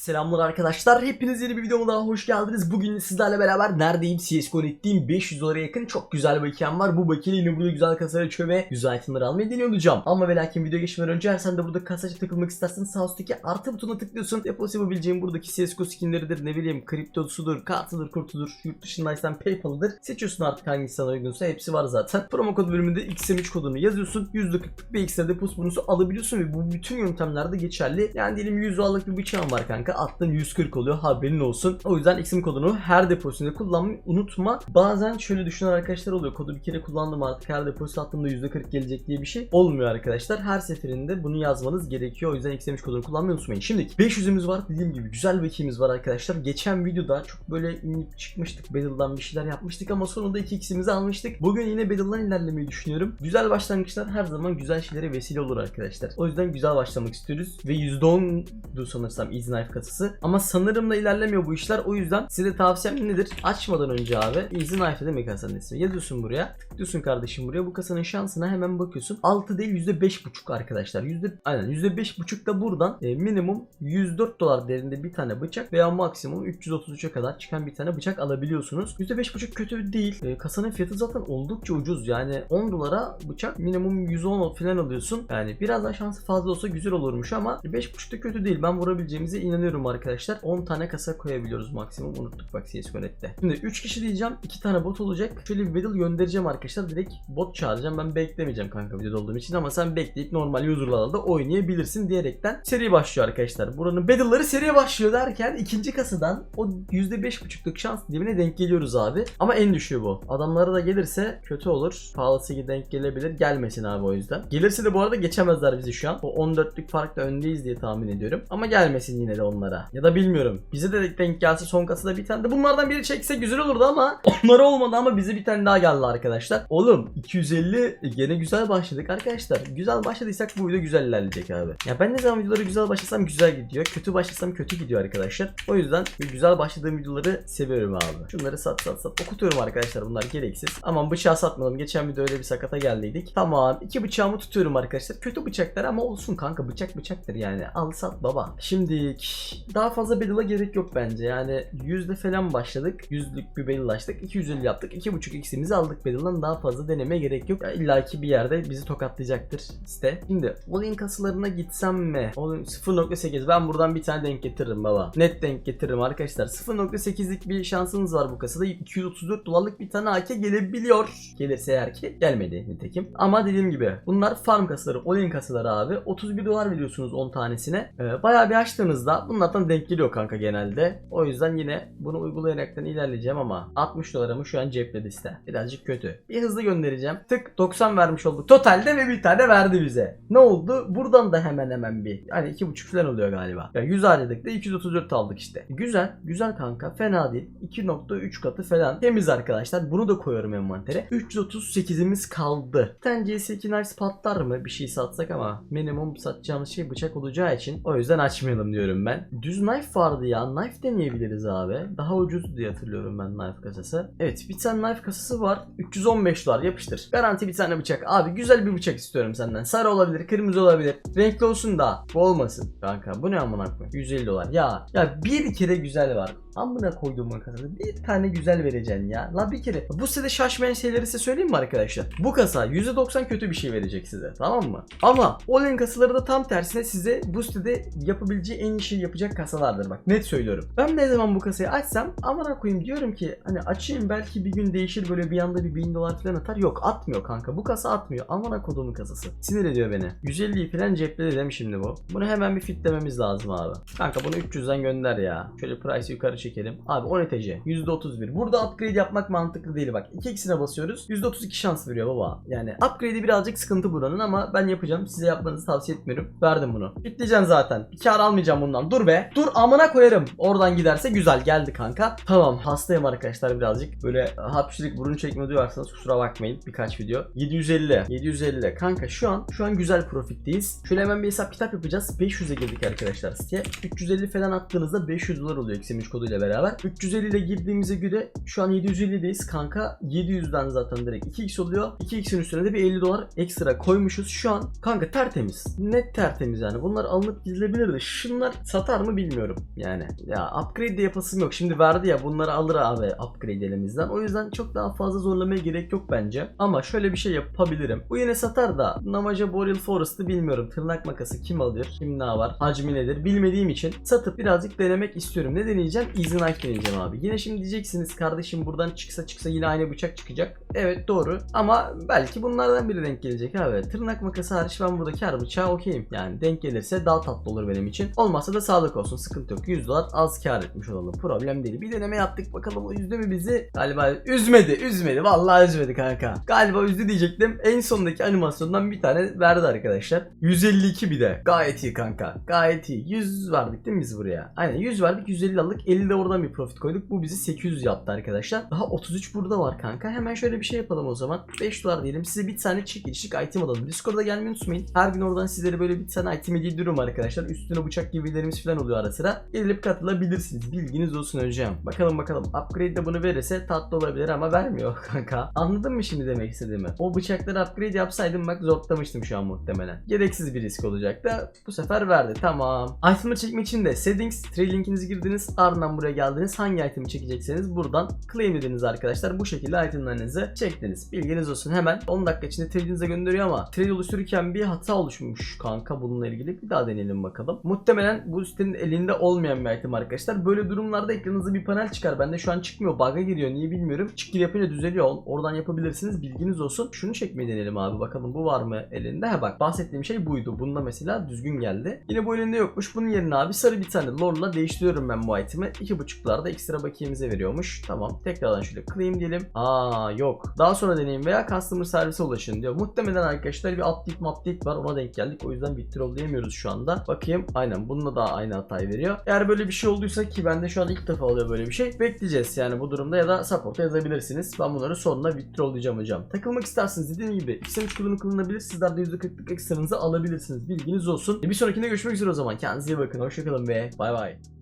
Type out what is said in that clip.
Selamlar arkadaşlar. Hepiniz yeni bir videoma daha hoş geldiniz. Bugün sizlerle beraber neredeyim? CSGO ettiğim 500 dolara yakın çok güzel bir bakiyem var. Bu bakiyeyle yine burada güzel kasayı açıyor ve güzel itemleri almayı deniyor olacağım. Ama ve lakin video geçmeden önce eğer sen de burada kasaya takılmak istersen sağ üstteki artı butonuna tıklıyorsun. Deposu yapabileceğin buradaki CSGO skinleridir ne bileyim kriptosudur, kartıdır, kurtudur, yurt dışındaysan Paypal'ıdır. Seçiyorsun artık hangisi sana uygunsa hepsi var zaten. Promo kod bölümünde XM3 kodunu yazıyorsun. %40'lık bir ekstra deposu bonusu alabiliyorsun ve bu bütün yöntemlerde geçerli. Yani diyelim 100 dolarlık bir bıçağın var kanka. Attın 140 oluyor haberin olsun. O yüzden XM kodunu her deposunda kullanmayı unutma. Bazen şöyle düşünen arkadaşlar oluyor. Kodu bir kere kullandım artık her deposu attığımda %40 gelecek diye bir şey olmuyor arkadaşlar. Her seferinde bunu yazmanız gerekiyor. O yüzden XM3 kodunu kullanmayı unutmayın. Şimdi 500'ümüz var dediğim gibi güzel bekimiz var arkadaşlar. Geçen videoda çok böyle inip çıkmıştık. Battle'dan bir şeyler yapmıştık ama sonunda 2x'imizi almıştık. Bugün yine Battle'dan ilerlemeyi düşünüyorum. Güzel başlangıçlar her zaman güzel şeylere vesile olur arkadaşlar. O yüzden güzel başlamak istiyoruz. Ve %10'du sanırsam Easy Knife kasası. Ama sanırım da ilerlemiyor bu işler. O yüzden size tavsiyem nedir? Açmadan önce abi Easy Knife demek kasanın ismi. Yazıyorsun buraya. Tıklıyorsun kardeşim buraya. Bu kasanın şansına hemen bakıyorsun. 6 değil %5.5 arkadaşlar. Yüzde, aynen %5.5 da buradan e, minimum 104 dolar değerinde bir tane bıçak veya maksimum 333'e kadar çıkan bir tane bıçak alabiliyorsunuz. %5.5 kötü değil. E, kasanın fiyatı zaten oldukça ucuz. Yani 10 dolara bıçak minimum 110 falan alıyorsun. Yani biraz daha şansı fazla olsa güzel olurmuş ama 5.5 da kötü değil. Ben vurabileceğimize inanıyorum arkadaşlar. 10 tane kasa koyabiliyoruz maksimum. Unuttuk bak CSGO.net'te. Şimdi 3 kişi diyeceğim. 2 tane bot olacak. Şöyle bir battle göndereceğim arkadaşlar. Direkt bot çağıracağım. Ben beklemeyeceğim kanka videoda olduğum için ama sen bekleyip normal user'larla da oynayabilirsin diyerekten seri başlıyor arkadaşlar. Buranın battle'ları seri başlıyor derken ikinci kasadan o %5.5'luk şans dilimine denk geliyoruz abi. Ama en düşüğü bu. Adamlara da gelirse kötü olur. Pahalısı denk gelebilir. Gelmesin abi o yüzden. Gelirse de bu arada geçemezler bizi şu an. O 14'lük farkla öndeyiz diye tahmin ediyorum. Ama gelmesin yine de onlara. Ya da bilmiyorum. Bize de denk gelse son kasada bir tane de bunlardan biri çekse güzel olurdu ama onlara olmadı ama bize bir tane daha geldi arkadaşlar. Oğlum 250 gene güzel başladık arkadaşlar. Güzel başladıysak bu video güzel ilerleyecek abi. Ya ben ne zaman videoları güzel başlasam güzel gidiyor. Kötü başlasam kötü gidiyor arkadaşlar. O yüzden güzel başladığım videoları seviyorum abi. Şunları sat sat sat okutuyorum arkadaşlar bunlar gereksiz. Aman bıçağı satmadım. Geçen video öyle bir sakata geldiydik. Tamam iki bıçağımı tutuyorum arkadaşlar. Kötü bıçaklar ama olsun kanka bıçak bıçaktır yani. Al sat baba. Şimdi daha fazla battle'a gerek yok bence. Yani yüzde falan başladık. Yüzlük bir battle açtık. 250 yaptık. 2.5 x'imizi aldık battle'dan daha fazla deneme gerek yok. Ya İlla ki bir yerde bizi tokatlayacaktır site. Şimdi all-in kasılarına gitsem mi? All-in 0.8 ben buradan bir tane denk getiririm baba. Net denk getiririm arkadaşlar. 0.8'lik bir şansınız var bu kasada. 234 dolarlık bir tane AK gelebiliyor. Gelirse eğer ki gelmedi nitekim. Ama dediğim gibi bunlar farm kasaları, all-in kasaları abi. 31 dolar veriyorsunuz 10 tanesine. Ee, bayağı bir açtığınızda bunlardan denk geliyor kanka genelde. O yüzden yine bunu uygulayaraktan ilerleyeceğim ama 60 dolarımı şu an cepte liste. Birazcık kötü. Bir hızlı göndereceğim. Tık 90 vermiş olduk. Totalde ve bir tane verdi bize. Ne oldu? Buradan da hemen hemen bir. Hani 2.5 falan oluyor galiba. Yani 100 harcadık da 234 aldık işte. Güzel. Güzel kanka. Fena değil. 2.3 katı falan. Temiz arkadaşlar. Bunu da koyuyorum envantere. 338'imiz kaldı. Sence CS2 Nice patlar mı? Bir şey satsak ama minimum satacağımız şey bıçak olacağı için o yüzden açmayalım diyorum ben. Düz knife vardı ya. Knife deneyebiliriz abi. Daha ucuz diye hatırlıyorum ben knife kasası. Evet bir tane knife kasası var. 315 dolar yapıştır. Garanti bir tane bıçak. Abi güzel bir bıçak istiyorum senden. Sarı olabilir, kırmızı olabilir. Renkli olsun da bu olmasın. Kanka bu ne amına koyayım? 150 dolar. Ya ya bir kere güzel var. Amına koyduğumun kasada bir tane güzel vereceksin ya. La bir kere. Bu sitede şaşmayan şeyleri size söyleyeyim mi arkadaşlar? Bu kasa %90 kötü bir şey verecek size. Tamam mı? Ama Olen kasaları da tam tersine size bu sitede yapabileceği en iyi şey yapacak kasalardır bak. Net söylüyorum. Ben ne zaman bu kasayı açsam amına koyayım diyorum ki hani açayım belki bir gün değişir böyle bir anda bir 1000 dolar falan atar. Yok atmıyor kanka. Bu kasa atmıyor. Amına koduğumun kasası. Sinir ediyor beni. 150'yi falan cepte dedim şimdi bu. Bunu hemen bir fitlememiz lazım abi. Kanka bunu 300'den gönder ya. Şöyle price yukarı çekelim. Abi 10 ETC %31. Burada upgrade yapmak mantıklı değil bak. 2x'ine basıyoruz. %32 şans veriyor baba. Yani upgrade'i birazcık sıkıntı buranın ama ben yapacağım. Size yapmanızı tavsiye etmiyorum. Verdim bunu. Bitleyeceğim zaten. Bir kar almayacağım bundan. Dur be. Dur amına koyarım. Oradan giderse güzel geldi kanka. Tamam hastayım arkadaşlar birazcık. Böyle hapşırık burun çekme duyarsanız kusura bakmayın. Birkaç video. 750. 750. Kanka şu an şu an güzel profitteyiz. Şöyle hemen bir hesap kitap yapacağız. 500'e girdik arkadaşlar siteye. 350 falan attığınızda 500 dolar oluyor XM3 koduyla beraber. 350 ile girdiğimize göre şu an 750'deyiz kanka. 700'den zaten direkt 2x oluyor. 2x'in üstüne de bir 50 dolar ekstra koymuşuz. Şu an kanka tertemiz. Net tertemiz yani. Bunlar alınıp gidilebilirdi. Şunlar satar satar mı bilmiyorum yani. Ya upgrade de yapasım yok. Şimdi verdi ya bunları alır abi upgrade elimizden. O yüzden çok daha fazla zorlamaya gerek yok bence. Ama şöyle bir şey yapabilirim. Bu yine satar da Namaja Boreal Forest'ı bilmiyorum. Tırnak makası kim alır? Kim ne var? Hacmi nedir? Bilmediğim için satıp birazcık denemek istiyorum. Ne deneyeceğim? Easy Knife deneyeceğim abi. Yine şimdi diyeceksiniz kardeşim buradan çıksa çıksa yine aynı bıçak çıkacak. Evet doğru. Ama belki bunlardan biri denk gelecek abi. Tırnak makası hariç ben buradaki her bıçağa okeyim. Yani denk gelirse daha tatlı olur benim için. Olmazsa da sağlık olsun. Sıkıntı yok. 100 dolar az kar etmiş olalım. Problem değil. Bir deneme yaptık bakalım o üzdü mü bizi? Galiba üzmedi. Üzmedi. Vallahi üzmedi kanka. Galiba üzdü diyecektim. En sondaki animasyondan bir tane verdi arkadaşlar. 152 bir de. Gayet iyi kanka. Gayet iyi. 100 verdik değil mi biz buraya? Aynen 100 verdik 150 aldık. 50 de oradan bir profit koyduk. Bu bizi 800 yaptı arkadaşlar. Daha 33 burada var kanka. Hemen şöyle bir şey yapalım o zaman. 5 dolar diyelim. Size bir tane çekilişlik item alalım. Discord'a gelmeyi unutmayın. Her gün oradan sizlere böyle bir tane item hediye ediyorum arkadaşlar. Üstüne bıçak gibilerimiz falan oluyor ara sıra. Gelip katılabilirsiniz. Bilginiz olsun hocam. Bakalım bakalım. Upgrade de bunu verirse tatlı olabilir ama vermiyor kanka. Anladın mı şimdi demek istediğimi? O bıçakları upgrade yapsaydım bak zorlamıştım şu an muhtemelen. Gereksiz bir risk olacaktı. Bu sefer verdi. Tamam. Item'ı çekmek için de settings, trade linkinizi girdiniz. Ardından buraya geldiniz. Hangi item'i çekecekseniz buradan claim ediniz arkadaşlar. Bu şekilde itemlarınızı çektiniz. Bilginiz olsun. Hemen 10 dakika içinde trade'inize gönderiyor ama trade oluştururken bir hata oluşmuş kanka bununla ilgili. Bir daha deneyelim bakalım. Muhtemelen bu sitenin elinde olmayan bir item arkadaşlar. Böyle durumlarda ekranınıza bir panel çıkar. Bende şu an çıkmıyor. Bug'a giriyor. Niye bilmiyorum. Çıkgir yapınca düzeliyor. Oradan yapabilirsiniz. Bilginiz olsun. Şunu çekmeyi deneyelim abi. Bakalım bu var mı elinde? Ha bak bahsettiğim şey buydu. Bunda mesela düzgün geldi. Yine bu elinde yokmuş. Bunun yerine abi sarı bir tane lorla değiştiriyorum ben bu itemi. 2.5'larda ekstra bakiyemize veriyormuş. Tamam. Tekrardan şöyle claim diyelim. Aa yok. Daha sonra deneyin veya customer servise ulaşın diyor. Muhtemelen arkadaşlar bir update update var. Ona denk geldik. O yüzden bitir diyemiyoruz şu anda. Bakayım. Aynen. Bununla da aynı hatayı veriyor. Eğer böyle bir şey olduysa ki bende şu an ilk defa oluyor böyle bir şey. Bekleyeceğiz yani bu durumda ya da support'a yazabilirsiniz. Ben bunları sonuna diyeceğim hocam. Takılmak isterseniz dediğim gibi XM3 kullanımı kullanabilir. Sizler de %40'lık ekstranızı alabilirsiniz. Bilginiz olsun. Bir sonrakinde görüşmek üzere o zaman. Kendinize iyi bakın. Hoşçakalın ve bay bay.